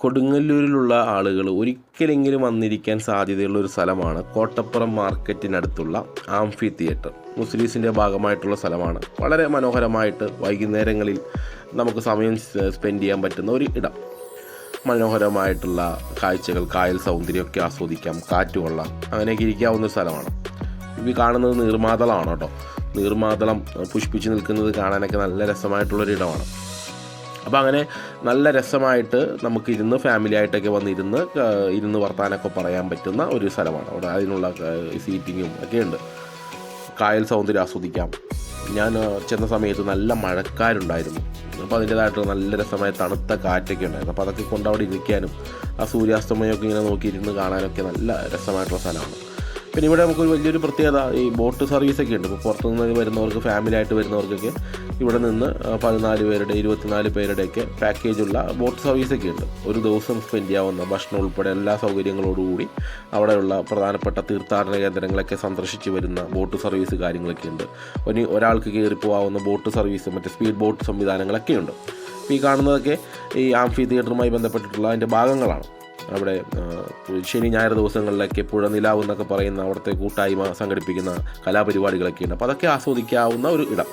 കൊടുങ്ങല്ലൂരിലുള്ള ആളുകൾ ഒരിക്കലെങ്കിലും വന്നിരിക്കാൻ സാധ്യതയുള്ള ഒരു സ്ഥലമാണ് കോട്ടപ്പുറം മാർക്കറ്റിനടുത്തുള്ള ആംഫി തിയേറ്റർ മുസ്ലിംസിന്റെ ഭാഗമായിട്ടുള്ള സ്ഥലമാണ്. വളരെ മനോഹരമായിട്ട് വൈകുന്നേരങ്ങളിൽ നമുക്ക് സമയം സ്പെൻഡ് ചെയ്യാൻ പറ്റുന്ന ഒരു ഇടം. മനോഹരമായിട്ടുള്ള കാഴ്ചകൾ കായൽ സൗന്ദര്യമൊക്കെ ആസ്വദിക്കാം. കാറ്റ് കൊള്ളാം. അങ്ങനെയൊക്കെ ഇരിക്കാവുന്ന സ്ഥലമാണ്. ഈ കാണുന്നത് നീർമാതളമാണ് കേട്ടോ. നീർമാതളം പുഷ്പിച്ച് നിൽക്കുന്നത് കാണാനൊക്കെ നല്ല രസമായിട്ടുള്ളൊരു ഇടമാണ്. അപ്പോൾ അങ്ങനെ നല്ല രസമായിട്ട് നമുക്ക് ഇരുന്ന് ഫാമിലി ആയിട്ടൊക്കെ വന്നിരുന്ന് ഇരുന്ന് വർത്താനൊക്കെ പറയാൻ പറ്റുന്ന ഒരു സ്ഥലമാണ്. അവിടെ അതിനുള്ള സീറ്റിങ്ങും ഒക്കെ ഉണ്ട്. കായൽ സൗന്ദര്യം ആസ്വദിക്കാം. ഞാൻ ചെന്ന സമയത്ത് നല്ല മഴക്കാരുണ്ടായിരുന്നു. അപ്പോൾ അതിന്റേതായിട്ട് നല്ല രസമായ തണുത്ത കാറ്റൊക്കെ ഉണ്ടായിരുന്നു. അപ്പോൾ അതൊക്കെ കൊണ്ട് അവിടെ ഇരിക്കാനും ആ സൂര്യാസ്തമയമൊക്കെ ഇങ്ങനെ നോക്കിയിരുന്ന് കാണാനൊക്കെ നല്ല രസമായിട്ടുള്ള സ്ഥലമാണ്. പിന്നെ ഇവിടെ നമുക്കൊരു വലിയൊരു പ്രത്യേകത ഈ ബോട്ട് സർവീസൊക്കെ ഉണ്ട്. ഇപ്പോൾ പുറത്തുനിന്ന് വരുന്നവർക്ക് ഫാമിലി ആയിട്ട് വരുന്നവർക്കൊക്കെ ഇവിടെ നിന്ന് പതിനാല് പേരുടെ ഇരുപത്തിനാല് പേരുടെയൊക്കെ പാക്കേജുള്ള ബോട്ട് സർവീസൊക്കെ ഉണ്ട്. ഒരു ദിവസം സ്പെൻഡ് ചെയ്യാവുന്ന ഭക്ഷണം ഉൾപ്പെടെ എല്ലാ സൗകര്യങ്ങളോടുകൂടി അവിടെയുള്ള പ്രധാനപ്പെട്ട തീർത്ഥാടന കേന്ദ്രങ്ങളൊക്കെ സന്ദർശിച്ച് വരുന്ന ബോട്ട് സർവീസ് കാര്യങ്ങളൊക്കെ ഉണ്ട്. ഇനി ഒരാൾക്ക് കയറി പോകാവുന്ന ബോട്ട് സർവീസ് മറ്റേ സ്പീഡ് ബോട്ട് സംവിധാനങ്ങളൊക്കെ ഉണ്ട്. ഈ കാണുന്നതൊക്കെ ഈ ആംഫി തിയേറ്ററുമായി ബന്ധപ്പെട്ടിട്ടുള്ള അതിന്റെ ഭാഗങ്ങളാണ്. അവിടെ ശനി ഞായർ ദിവസങ്ങളിലൊക്കെ പുഴ നിലാവ് എന്നൊക്കെ പറയുന്ന അവിടുത്തെ കൂട്ടായ്മ സംഘടിപ്പിക്കുന്ന കലാപരിപാടികളൊക്കെ ഉണ്ട് അപ്പോൾ അതൊക്കെ ആസ്വദിക്കാവുന്ന ഒരു ഇടം.